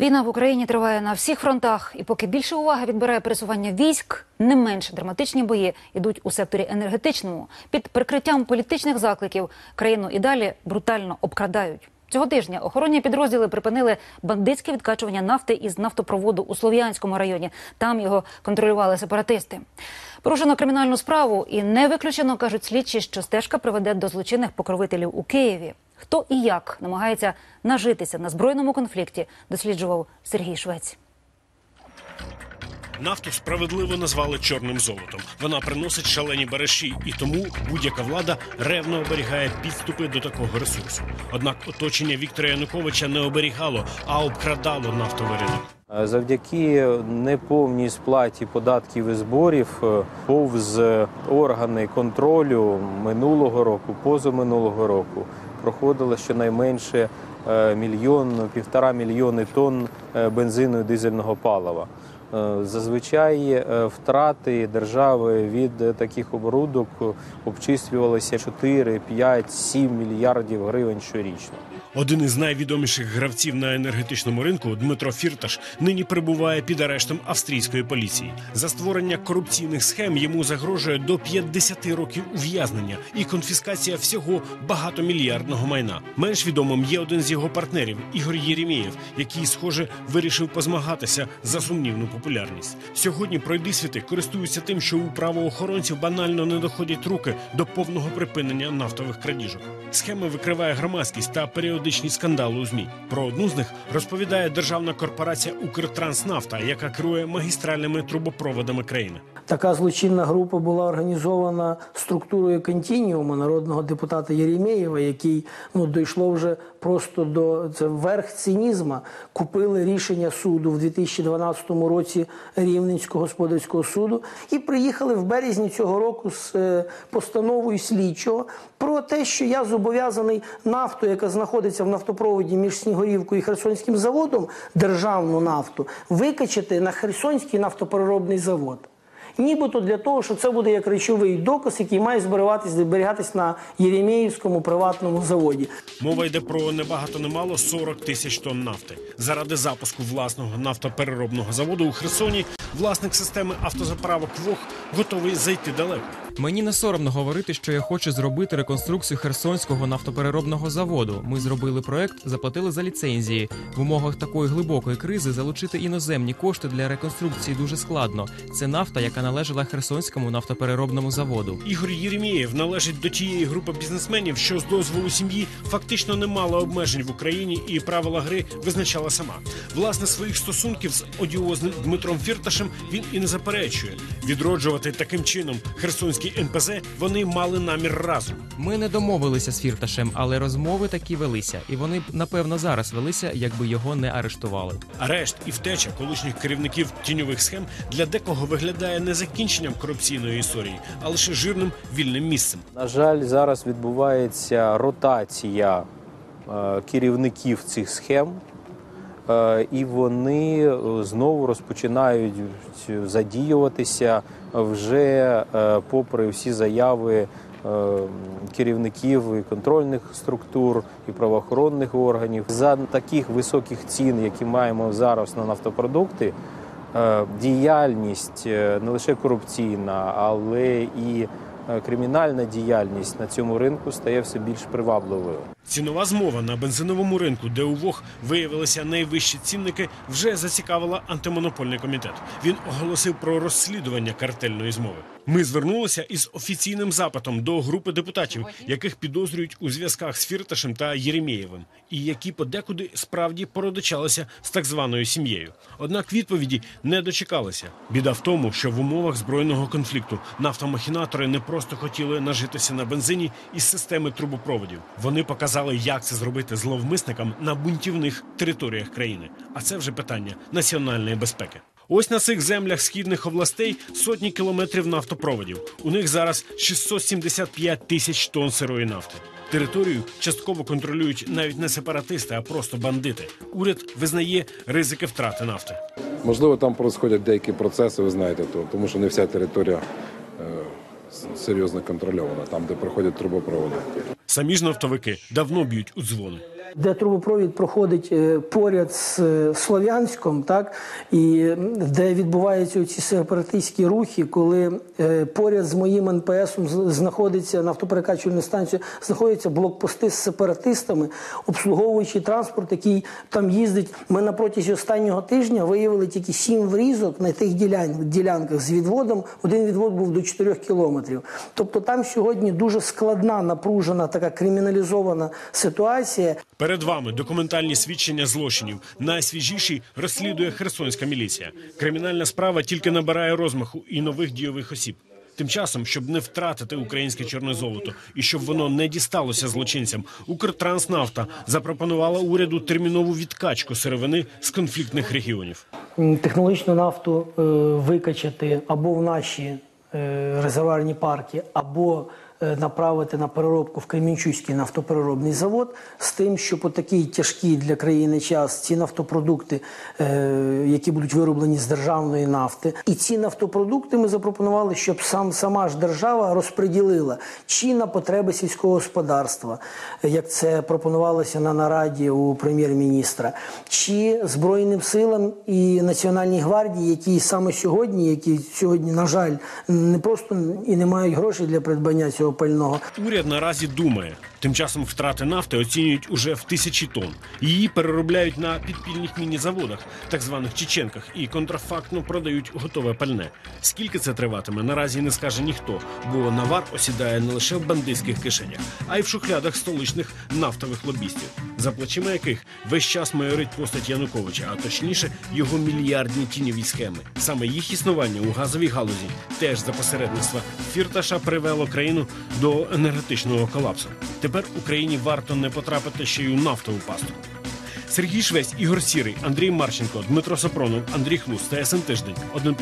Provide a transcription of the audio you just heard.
Війна в Україні триває на всіх фронтах, і поки більше уваги відбирає пересування військ, не менш драматичні бої йдуть у секторі енергетичному. Під прикриттям політичних закликів країну і далі брутально обкрадають. Цього тижня охоронні підрозділи припинили бандитське відкачування нафти із нафтопроводу у Слов'янському районі. Там його контролювали сепаратисти. Порушено кримінальну справу і не виключено, кажуть слідчі, що стежка приведе до злочинних покровителів у Києві. Хто і як намагається нажитися на збройному конфлікті, досліджував Сергій Швець. Нафту справедливо назвали чорним золотом. Вона приносить шалені бариші, і тому будь-яка влада ревно оберігає підступи до такого ресурсу. Однак оточення Віктора Януковича не оберігало, а обкрадало нафтовий ринок. Завдяки неповній сплаті податків і зборів е, повз органи контролю минулого року, позаминулого року проходило щонайменше е, мільйон, півтора мільйони тонн е, бензину і дизельного палива. Е, Зазвичай е, втрати держави від е, таких оборудок обчислювалися 4, 5, 7 мільярдів гривень щорічно. Один із найвідоміших гравців на енергетичному ринку Дмитро Фірташ нині перебуває під арештом австрійської поліції. За створення корупційних схем йому загрожує до 50 років ув'язнення і конфіскація всього багатомільярдного майна. Менш відомим є один з його партнерів Ігор Єремєєв, який, схоже, вирішив позмагатися за сумнівну популярність. Сьогодні пройдисвіти користуються тим, що у правоохоронців банально не доходять руки до повного припинення нафтових крадіжок. Схеми викриває громадськість та періодичні скандали у змі. Про одну з них розповідає державна корпорація Укртранснафта, яка керує магістральними трубопроводами країни. Така злочинна група була організована структурою континіуму народного депутата Єремєєва, який ну дійшло вже просто до це верх цинізма. Купили рішення суду в 2012 році Рівненського господарського суду і приїхали в березні цього року з е, постановою слідчого про те, що я зобов'язаний нафту, яка знаходиться в нафтопроводі між Снігурівкою і Херсонським заводом, державну нафту, викачати на Херсонський нафтопереробний завод. Нібито для того, що це буде як речовий доказ, який має зберігатись, зберігатись на Єремєївському приватному заводі. Мова йде про небагато немало 40 тисяч тонн нафти. Заради запуску власного нафтопереробного заводу у Херсоні власник системи автозаправок ВОГ готовий зайти далеко. Мені не соромно говорити, що я хочу зробити реконструкцію Херсонського нафтопереробного заводу. Ми зробили проект, заплатили за ліцензії. В умовах такої глибокої кризи залучити іноземні кошти для реконструкції дуже складно. Це нафта, яка належала Херсонському нафтопереробному заводу. Ігор Єремєєв належить до тієї групи бізнесменів, що з дозволу сім'ї фактично не мала обмежень в Україні і правила гри визначала сама. Власне, своїх стосунків з одіозним Дмитром Фірташем він і не заперечує. Відроджувати таким чином херсонський НПЗ вони мали намір разом. Ми не домовилися з Фірташем, але розмови такі велися, і вони б напевно зараз велися, якби його не арештували. Арешт і втеча колишніх керівників тіньових схем для декого виглядає не закінченням корупційної історії, а лише жирним вільним місцем. На жаль, зараз відбувається ротація е, керівників цих схем, і вони е, знову розпочинають задіюватися вже е, попри всі заяви е, керівників і контрольних структур і правоохоронних органів. За таких високих цін, які маємо зараз на нафтопродукти, е, діяльність е, не лише корупційна, але і е, кримінальна діяльність на цьому ринку стає все більш привабливою. Цінова змова на бензиновому ринку, де у ВОГ виявилися найвищі цінники, вже зацікавила антимонопольний комітет. Він оголосив про розслідування картельної змови. Ми звернулися із офіційним запитом до групи депутатів, яких підозрюють у зв'язках з Фірташем та Єремєєвим, і які подекуди справді породичалися з так званою сім'єю. Однак відповіді не дочекалися. Біда в тому, що в умовах збройного конфлікту нафтомахінатори не просто хотіли нажитися на бензині із системи трубопроводів. Вони показали, як це зробити зловмисникам на бунтівних територіях країни. А це вже питання національної безпеки. Ось на цих землях східних областей сотні кілометрів нафтопроводів. У них зараз 675 тисяч тонн сирої нафти. Територію частково контролюють навіть не сепаратисти, а просто бандити. Уряд визнає ризики втрати нафти. Можливо, там проходять деякі процеси, ви знаєте, то, тому що не вся територія е, серйозно контрольована, там, де проходять трубопроводи. Самі ж нафтовики давно б'ють у дзвони. Де трубопровід проходить е, поряд з е, Слов'янськом, так і де відбуваються ці сепаратистські рухи, коли е, поряд з моїм НПСом з- знаходиться нафтоперекачувальна станція, знаходяться блокпости з сепаратистами, обслуговуючи транспорт, який там їздить. Ми на протязі останнього тижня виявили тільки сім врізок на тих ділян- ділянках з відводом. Один відвод був до 4 кілометрів. Тобто там сьогодні дуже складна, напружена, така криміналізована ситуація. Перед вами документальні свідчення злочинів. Найсвіжіший розслідує Херсонська міліція. Кримінальна справа тільки набирає розмаху і нових дійових осіб. Тим часом, щоб не втратити українське чорне золото і щоб воно не дісталося злочинцям, Укртранснафта запропонувала уряду термінову відкачку сировини з конфліктних регіонів. Технологічну нафту е, викачати або в наші е, резервуарні парки, або направити на переробку в Кремінчуський нафтопереробний завод з тим, щоб у такий тяжкий для країни час ці нафтопродукти, е, які будуть вироблені з державної нафти, і ці нафтопродукти ми запропонували, щоб сам сама ж держава розподілила чи на потреби сільського господарства, як це пропонувалося на нараді у прем'єр-міністра, чи Збройним силам і Національній гвардії, які саме сьогодні, які сьогодні, на жаль, не просто і не мають грошей для придбання цього пального. Уряд наразі думає. Тим часом втрати нафти оцінюють уже в тисячі тонн. Її переробляють на підпільних міні-заводах, так званих чеченках, і контрафактно продають готове пальне. Скільки це триватиме, наразі не скаже ніхто, бо навар осідає не лише в бандитських кишенях, а й в шухлядах столичних нафтових лобістів, за плечима яких весь час майорить постать Януковича, а точніше його мільярдні тіньові схеми. Саме їх існування у газовій галузі теж за посередництва Фірташа привело країну до енергетичного колапсу. Тепер Україні варто не потрапити ще й у нафтову пастку. Сергій Швець, Ігор Сірий, Андрій Марченко, Дмитро Сапронов, Андрій Хлус, ТСН Тиждень, 1+,1.